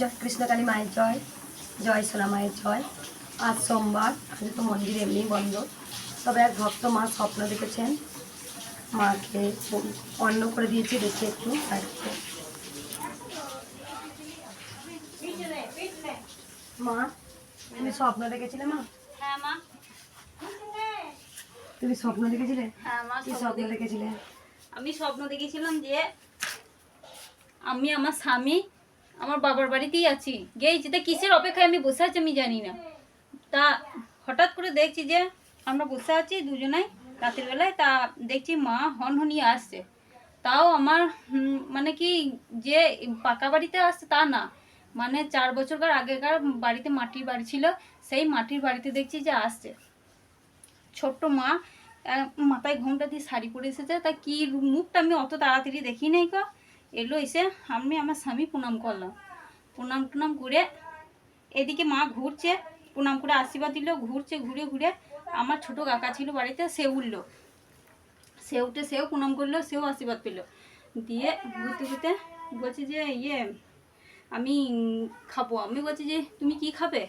জয় কৃষ্ণকালী মায়ের জয় জয় সোনা মায়ের জয়। আজ সোমবার আজ তো মন্দির এমনি বন্ধ। তবে এক ভক্ত মা স্বপ্ন দেখেছেন মাকে অন্ন করে দিয়েছি দেখি একটু আজকে মা তুমি স্বপ্ন দেখেছিলে মা? হ্যাঁ মা। তুমি স্বপ্ন দেখেছিলে? হ্যাঁ মা কি স্বপ্ন দেখেছিলে? আমি স্বপ্ন দেখেছিলাম যে আমি আমার স্বামী আমার বাবার বাড়িতেই আছি। গেছি তা কিসের অপেক্ষায় আমি বসে আছি আমি জানি না। তা হঠাৎ করে দেখছি যে আমরা বসে আছি দুজনাই রাতের বেলায়, তা দেখছি মা হন হনিয়ে আসছে। তাও আমার মানে কি যে পাকা বাড়িতে আসছে তা না। মানে চার বছরকার আগেকার বাড়িতে মাটির বাড়ি ছিল, সেই মাটির বাড়িতে দেখছি যে আসছে। ছোট্ট মা মাথায় ঘোমটা দিয়ে শাড়ি পরে এসেছে। তা কি মুখটা আমি অত তাড়াতাড়ি দেখি নাই গো। এলো এসে আমি আমার স্বামী প্রণাম করলাম প্রণাম টুনাম করে এদিকে মা ঘুরছে প্রণাম করে আশীর্বাদ দিল ঘুরছে ঘুরে ঘুরে আমার ছোট কাকা ছিল বাড়িতে সে উঠল। সে উঠে সেও প্রণাম করল সেও আশীর্বাদ পেল। দিয়ে ঘুরতে ঘুরতে বলছে যে ইয়ে আমি খাব। আমি বলছি যে তুমি কি খাবে?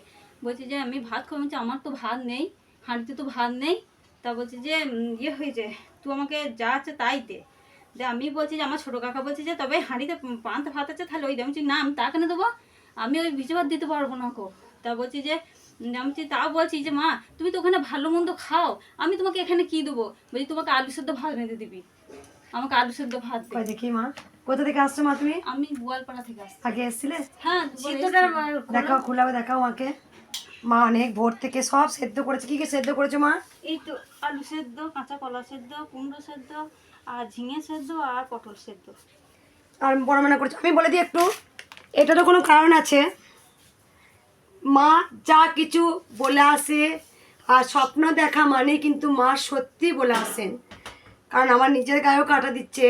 বলছে যে আমি ভাত খাব। বলছি, আমার তো ভাত নেই হাঁড়িতে তো ভাত নেই। তা বলছে যে ইয়ে হয়েছে তুই আমাকে যা আছে তাই দে। যে আমি বলছি যে আমার ছোটো কাকা বলছে যে তবে হাঁড়িতে পান্তা ভাত আছে তাহলে ওই আমি না আমি তা কেন দেবো? আমি ওই ভিজে ভাত দিতে পারব না কো তা বলছি যে আমি তাও বলছি যে মা তুমি তো ওখানে ভালো মন্দ খাও। আমি তোমাকে এখানে কি দেবো? বলছি তোমাকে আলু সেদ্ধ ভাত রেঁধে দিবি। আমাকে আলু সেদ্ধ ভাত দেখি মা। কোথা থেকে আসছো মা তুমি? আমি গোয়ালপাড়া থেকে আসছি। আগে এসেছিলে? হ্যাঁ দেখাও খোলাবে দেখাও মাকে। মা অনেক ভোর থেকে সব সেদ্ধ করেছে। কি কি সেদ্ধ করেছ মা? এই তো আলু সেদ্ধ কাঁচা কলা সেদ্ধ কুমড়ো সেদ্ধ আর ঝিঙে সেদ্ধ আর পটল সেদ্ধ। আর বড় মানা করেছ। আমি বলে দিই একটু এটারও কোনো কারণ আছে? মা যা কিছু বলে আসে আর স্বপ্ন দেখা মানে কিন্তু মা সত্যি বলে আসেন। কারণ আমার নিজের গায়েও কাটা দিচ্ছে।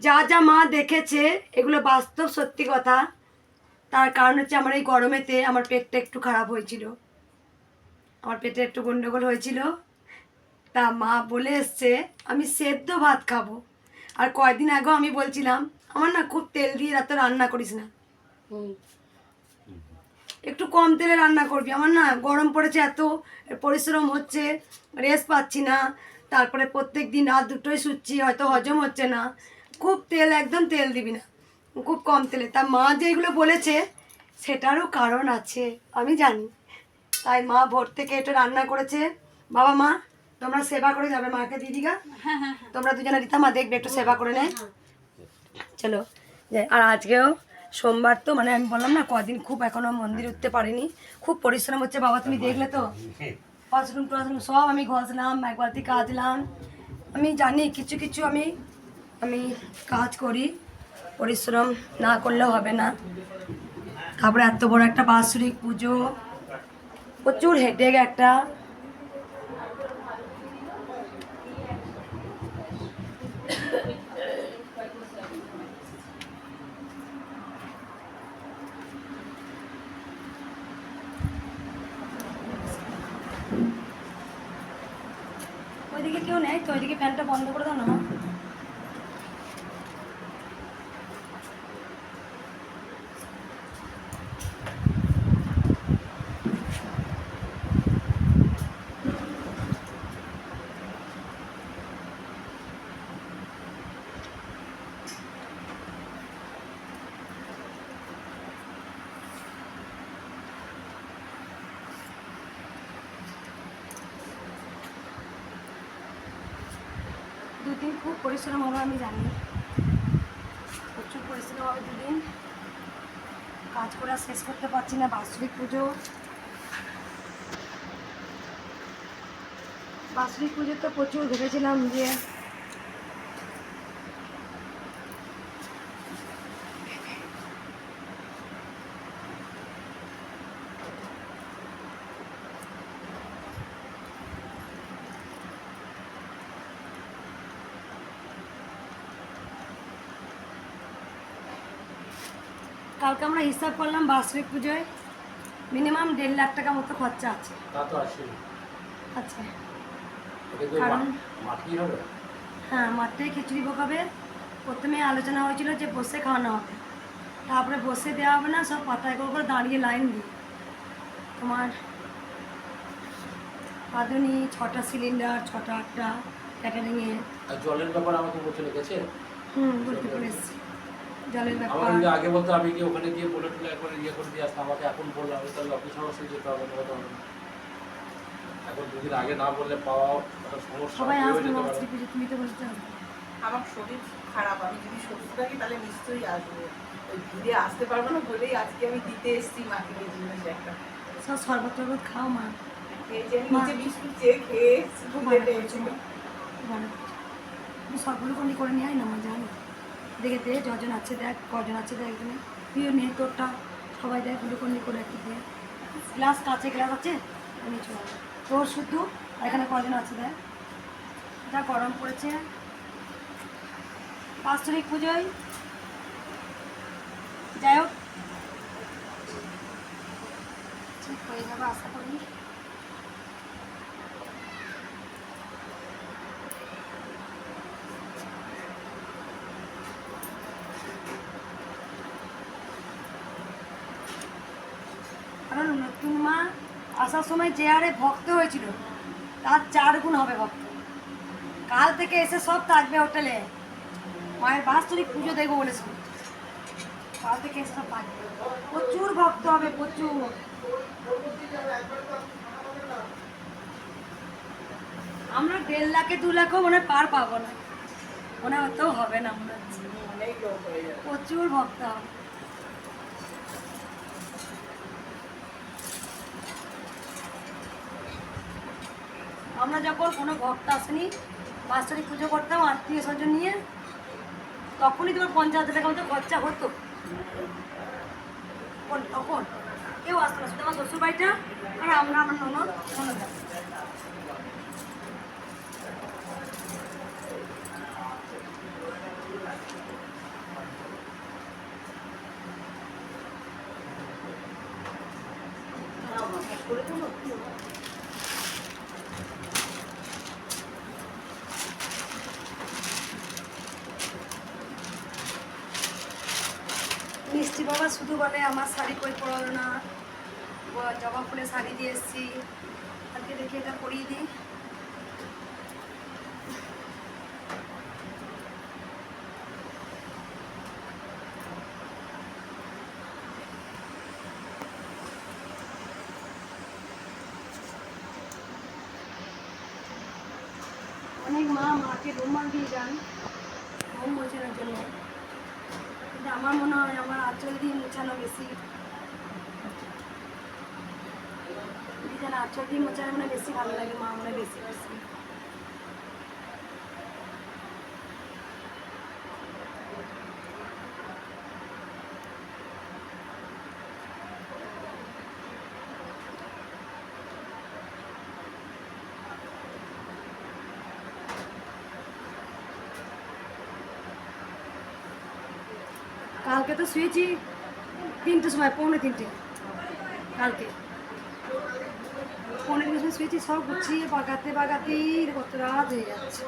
যা যা মা দেখেছে এগুলো বাস্তব সত্যি কথা। তার কারণ হচ্ছে আমার এই গরমেতে আমার পেটটা একটু খারাপ হয়েছিল। আমার পেটে একটু গন্ডগোল হয়েছিল। তা মা বলে এসছে আমি সেদ্ধ ভাত খাব। আর কয়দিন আগেও আমি বলছিলাম আমার না খুব তেল দিয়ে এত রান্না করিস না। একটু কম তেলে রান্না করবি। আমার না গরম পড়েছে এত পরিশ্রম হচ্ছে রেস্ট পাচ্ছি না। তারপরে প্রত্যেক দিন রাত দুটোই শুচ্ছি হয়তো হজম হচ্ছে না। খুব তেল একদম তেল দিবি না। খুব কম তেলে। তা মা যেগুলো বলেছে সেটারও কারণ আছে আমি জানি। তাই মা ভোর থেকে এটা রান্না করেছে। বাবা মা তোমরা সেবা করে যাবে মাকে দিদিগা। হ্যাঁ হ্যাঁ তোমরা দুজনে রীতা মা দেখবে একটু সেবা করে নেয় চলো আর আজকেও সোমবার তো মানে আমি বললাম না কদিন খুব এখনও মন্দির উঠতে পারিনি। খুব পরিশ্রম হচ্ছে। বাবা তুমি দেখলে তো? ওয়াশরুম টশরুম সব আমি ঘষলাম এক বালতি কাজলাম আমি জানি কিছু কিছু আমি আমি কাজ করি। পরিশ্রম না করলেও হবে না। তারপরে এত বড় একটা বাৎসরিক পুজো। প্রচুর হেডেক একটা। ওইদিকে কেউ নেই তো? ওইদিকে ফ্যানটা বন্ধ করে দাও না মা। দুদিন খুব পরিশ্রম হবে আমি জানি। প্রচুর পরিশ্রম হবে দুদিন। কাজ করা শেষ করতে পারছি না, বাৎসরিক পুজো। বাৎসরিক পুজো তো প্রচুর ভেবেছিলাম যে কালকে আমরা হিসাব করলাম বাৎসরিক পুজোয় মিনিমাম দেড় লাখ টাকা মতো খরচা আছে। তা তো আসে আচ্ছা। কারণ- হ্যাঁ মাঠে খিচুড়ি পকাবে প্রথমে আলোচনা হয়েছিল যে বসে খাওয়ানো হবে। তারপরে বসে দেওয়া হবে না সব পাতায় করে করে দাঁড়িয়ে লাইন দিই তোমার আধুনি ছটা সিলিন্ডার ছটা আটটা ক্যাটারিংয়ে জলের ব্যাপার আমাকে বলতে লেগেছে হুম বলতে এসেছি জলের ব্যাপার যদি আগে বলতো আমি গিয়ে ওখানে গিয়ে বলে টলে একবার ইয়ে করে দিয়ে আসতাম আমাকে এখন বললাম আমি তাহলে অফিস অবশ্যই যেতে হবে না হয়তো হবে না। এখন দুদিন আগে না বললে পাওয়া একটা সমস্যা সবাই আসবে যেতে পুজো তুমি তো বলতে হবে আমার শরীর খারাপ আমি যদি সুস্থ থাকি তাহলে নিশ্চয়ই আসব ওই আসতে পারব না বলেই আজকে আমি দিতে এসেছি মাকে জিনিস একটা সব শরবত টরবত খাও মা খেয়েছি আমি নিচে বিস্কুট চেয়ে খেয়ে খুব ভালো সবগুলো করে নিয়ে আয় না মা জানি দেখে দে যজন আছে দেখ, কজন আছে দেখ এখানে। তুইও নিয়ে তোরটা, সবাই দেখ গ্লুকন্ডি করে একটু দে গ্লাস কাছে গ্লাস আছে? নিয়ে চলে। তোর শুধু এখানে কজন আছে দেখ? যা গরম পড়েছে। বাৎসরিক পুজোয়। যাই হোক। ঠিক হয়ে যাবে, আশা করি কারণ নতুন মা আসার সময় যে হারে ভক্ত হয়েছিল, তার চার গুণ হবে ভক্ত। কাল থেকে এসে সব থাকবে হোটেলে। মায়ের বাস্তরিক পুজো দেখব বলেছিল কাল থেকে এসে সব থাকবে। প্রচুর ভক্ত হবে, প্রচুর। আমরা দেড় লাখে দু লাখও মনে পার পাবো না। মনে হতেও হবে না, মনে প্রচুর ভক্ত হবে। আমরা যখন কোনো ভক্ত আসেনি, বাৎসরিক পুজো করতাম, আত্মীয় স্বজন নিয়ে, তখনই তোমার পঞ্চাশ হাজার টাকা মতো খরচা হতো। তখন- কেউ আসতো না, শুধু আমার শ্বশুর বাড়িটা আর আমরা আমার ননদ ননদ মিষ্টি বাবা শুধু বলে, আমার শাড়ি কই পরালো না। জবা ফুলে শাড়ি দিয়ে এসছি। আজকে দেখি এটা পরিয়ে দিই। অনেক মা, মাকে রুমাল দিয়ে যান। ঘুম মোছানোর জন্য। আমার মনে হয় আমার আঁচল দিয়ে মোছানো বেশি। যেন আঁচল দিয়ে মোছানো মানে বেশি ভালো লাগে, মা মনে বেশি বেশি কালকে তো শুয়েছি তিনটের সময়, পৌনে তিনটে। কালকে। পৌনে তিনটের সময় শুয়েছি, সব গুছিয়ে বাগাতে বাগাতেই কত রাত হয়ে যাচ্ছে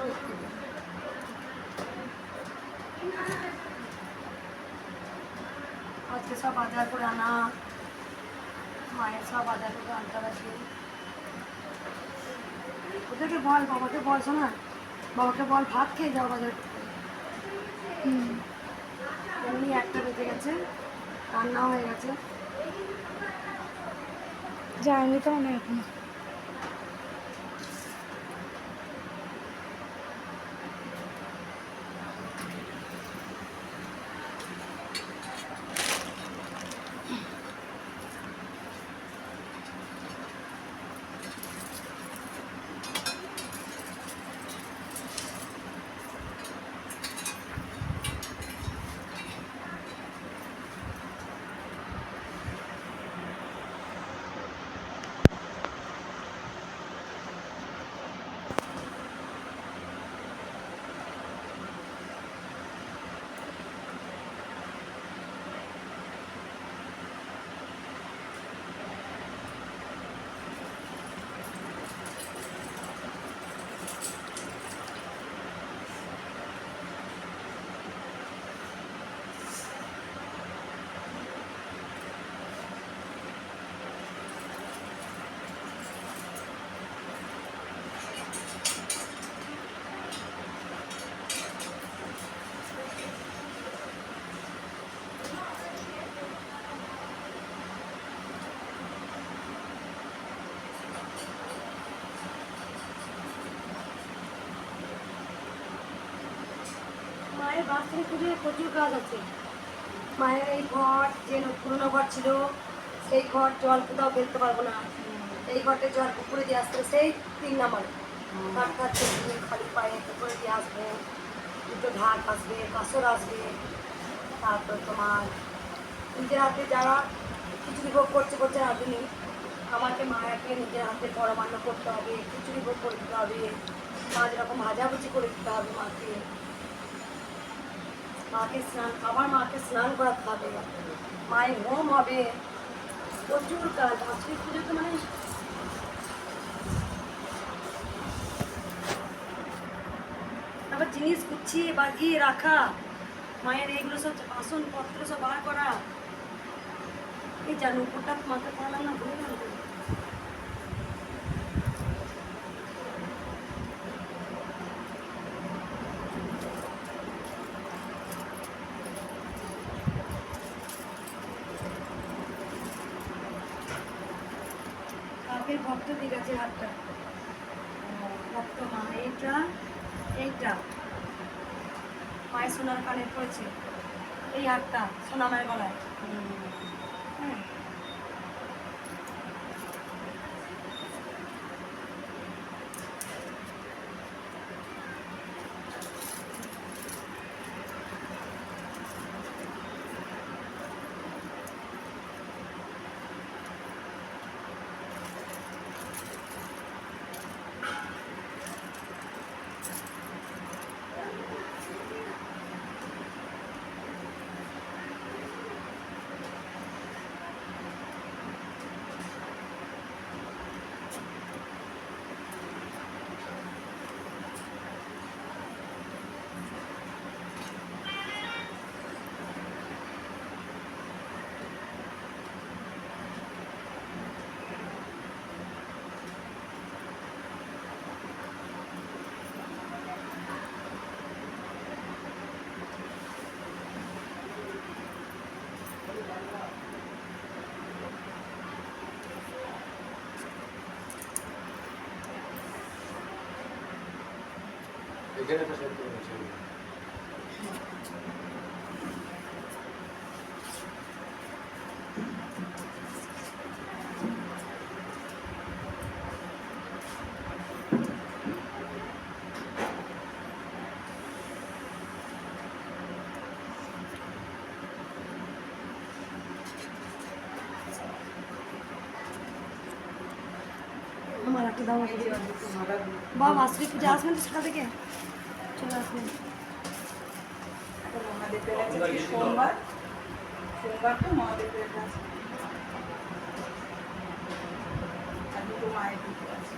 আজকে সব বাজার করে আনা, মায়ের সব বাজার করে আনতে আছে ওদেরকে বল, বাবাকে বল, শোনা বাবাকে বল, ভাত খেয়ে যাও বাজার হুম। এমনি একটা বেজে গেছে রান্নাও হয়ে গেছে। যায়নি তো না এখন বাস্তবে পুজোয় প্রচুর কাজ আছে। মায়ের এই ঘর, যে পুরোনো ঘর ছিল, সেই ঘর জল কোথাও ফেলতে পারব না। এই ঘরটা জল পুকুরে দিয়ে আসতে সেই তিন নাম্বার। তার কাছে খালি পায়ে পুকুরে দিয়ে আসব, দুটো ঢাক আসবে কাঁসর আসবে, তারপর তোমার নিজের হাতে যারা খিচুড়ি ভোগ করছে করছে রাঁধুনি আমাকে মায়াকে নিজের হাতে পরমান্ন করতে হবে, খিচুড়ি ভোগ করে দিতে হবে পাঁচ রকম ভাজাভুজি করে দিতে হবে মাকে মাকে স্নান আবার মাকে স্নান করাতে হবে। মায়ের হোম হবে। প্রচুর কাজ আজকে পুজোতে মানে তারপর জিনিস গুছিয়ে, বাগিয়ে রাখা, মায়ের এইগুলো সব বাসনপত্র সব বার করা। এই জানো উপরটা মাকে পড়ালাম না, ভুলে গেলাম। ভক্তদের ভক্ত ঠিক আছে হাতটা। ভক্ত মা, এইটা এইটা। পায়ে সোনার কানে পড়েছে এই হাতটা সোনা মায়ের গলায়। এখানে একটা আমার একটা দাম আছে বাবা আশ্রী পূজা আসবেন তো সেটা থেকে চলে আসবেন সোমবার। সোমবার তো মহাদেবের কাছে মায়ের দুটো আছে।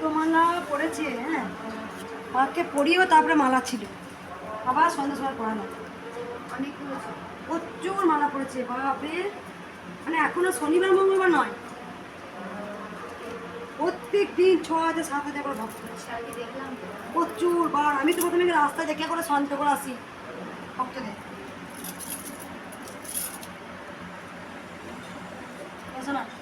মাকে মালা পড়েছে হ্যাঁ? মাকে পরিয়েও তারপরে মালা ছিল। আবার সন্ধ্যে পড়ানো ছিল। প্রচুর মালা পড়েছে বাপরে! মানে এখনও শনিবার মঙ্গলবার নয়। প্রত্যেক দিন ছ হাজার সাত হাজার করে ভক্ত। প্রচুর বার আমি তো প্রথমে রাস্তায় দেখে করে শান্ত করে আসি ভক্তদের। বসো না। করে দেবার